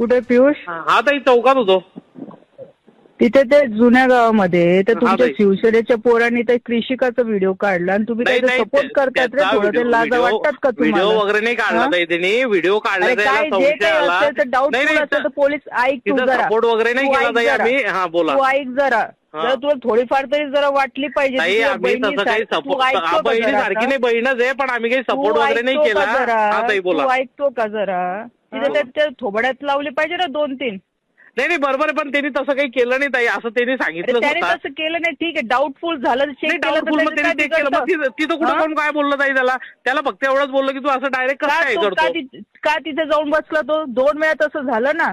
कुठे पियुष हा ताई चौकात होतो तिथे ते जुन्या गावामध्ये तर तुमच्या ताई. शिवसेनेच्या पोरांनी ते कृषिकाचा व्हिडिओ काढला आणि तुम्ही नाही त्याचा नाही सपोर्ट करतात रे त्याचा थोडं ते लाजा वाटतात का व्हिडिओ तुम्हाला वगैरे नाही काढला हा? ताई त्यांनी व्हिडिओ काढला अरे त्याला काय जे संशय काही आला असेल तर नाही डाऊटफुल नाही असेल तर पोलीस ऐक तू तिथं जरा सपोर्ट वगैरे नाही तू केला ऐक ताई जरा. आम्ही हा बोला तू ऐक जरा हा. जरा तुला थोडीफार तरी जरा वाटली पाहिजे ताई तुझ्या आम्ही तसं काही बहिणीसारखं. तू सपोर्ट ऐकतो का बहिणी जरा सारखी आता? नाही बहीणच आहे पण आम्ही काही सपोर्ट वगैरे नाही ऐकतो केला का जरा? हा ताई बोला तू ऐकतो का जरा तिथे. त्या- त्या थोबड्यात लावली पाहिजे ना दोन तीन. नाही नाही बरोबर आहे पण त्यांनी तसं काही केलं नाही ताई. असं त्यांनी अरे सांगितलं त्याने स्वतः तसं केलं नाही. ठीक आहे डाऊटफुल झालं चेक नाही केलं तर डाऊटफुल मग त्याचं त्यांनी काय ते केलं. मग बिघडतं? तिथं तिथं कुठं हा? कोण काय बोललं ताई त्याला? त्याला फक्त एवढंच बोललं की तू असं डायरेक्ट कसं का काय तो- का करतो ति- का तिथे जाऊन बसला तो? दोन वेळा तसं झालं ना.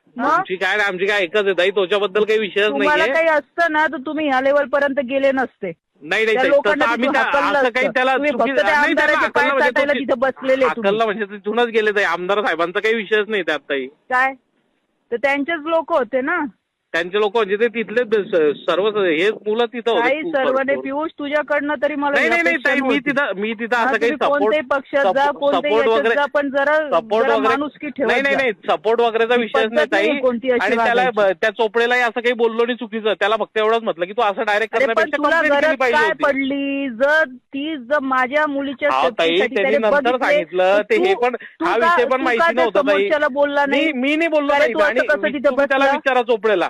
मग? आमची काय नाही, आमची काय एकच आहे ताई त्याच्याबद्दल काही विषयच तुम्हाला नाहीये काही असतं ना तर तुम्ही ह्या लेवल पर्यंत गेले नसते नाही नाही त्या ताई, लोकांना तसं आम्ही तिथून त्या- हाकललं असं काही असतं. त्याला तुम्ही चुकी- फक्त त्या नाही, त्याला आमदाराचे पाय हाकललं म्हणजे चाटायला तिथं बसलेले तुम्ही. हाकललं म्हणजे तिथूनच गेले ताई आमदार साहेबांचा काही विषयच नाही त्यात ताई काय तर त्यांचेच लोक होते ना त्यांचे लोक म्हणजे ते तिथले सर्व हे मुलं तिथं होते काही खूप सर्वांनी भरपूर. पियुष तुझ्याकडनं तरी मला नाही नाही ताई मी. तिथं मी तिथं असं काही तुम्ही कोणत्याही पक्षात जा कोणत्याही सपोर्ट याच्यात वगैरे जा पण जरा सपोर्ट जरा वगैरे माणुसकी नाही नाही. नाही सपोर्ट वगैरेचा ही विषयच नाही पद्धत नाहीये ताई कोणती अशी आणि त्याला वागायची. त्या चोपडेलाही असं काही बोललो नाही चुकीचं त्याला फक्त एवढंच म्हटलं की तू असं डायरेक्ट अरे पण करण्यापेक्षा तुला कंप्लेंट केली गरज पाहिजे काय होती पडली जर ती जर माझ्या मुलीच्या ताई त्यांनी त्याने नंतर बघितले, सांगितलं ते हे पण तू हा का- विषय पण तू माहिती त्या नव्हता ताई समोरच्याला बोलला नाही मी नाही बोललो अरे ताई तू असं आणि कसं मी- तिथं तुम्ही त्याला बसला? विचारा चोपडेला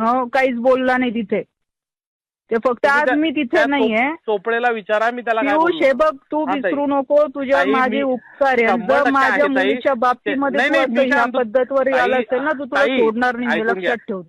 हो काहीच बोलला नाही तिथे ते फक्त आज मी तिथे नाहीये चोपडेला विचारा मी त्याला पियुष. हे बघ तू. विसरू नको तुझ्या माझे उपकार आहे जर माझ्या. मुलीच्या बाबतीमध्ये पद्धतवर आला ताई, असेल ना तू तुला सोडणार नाही. लक्षात ठेव.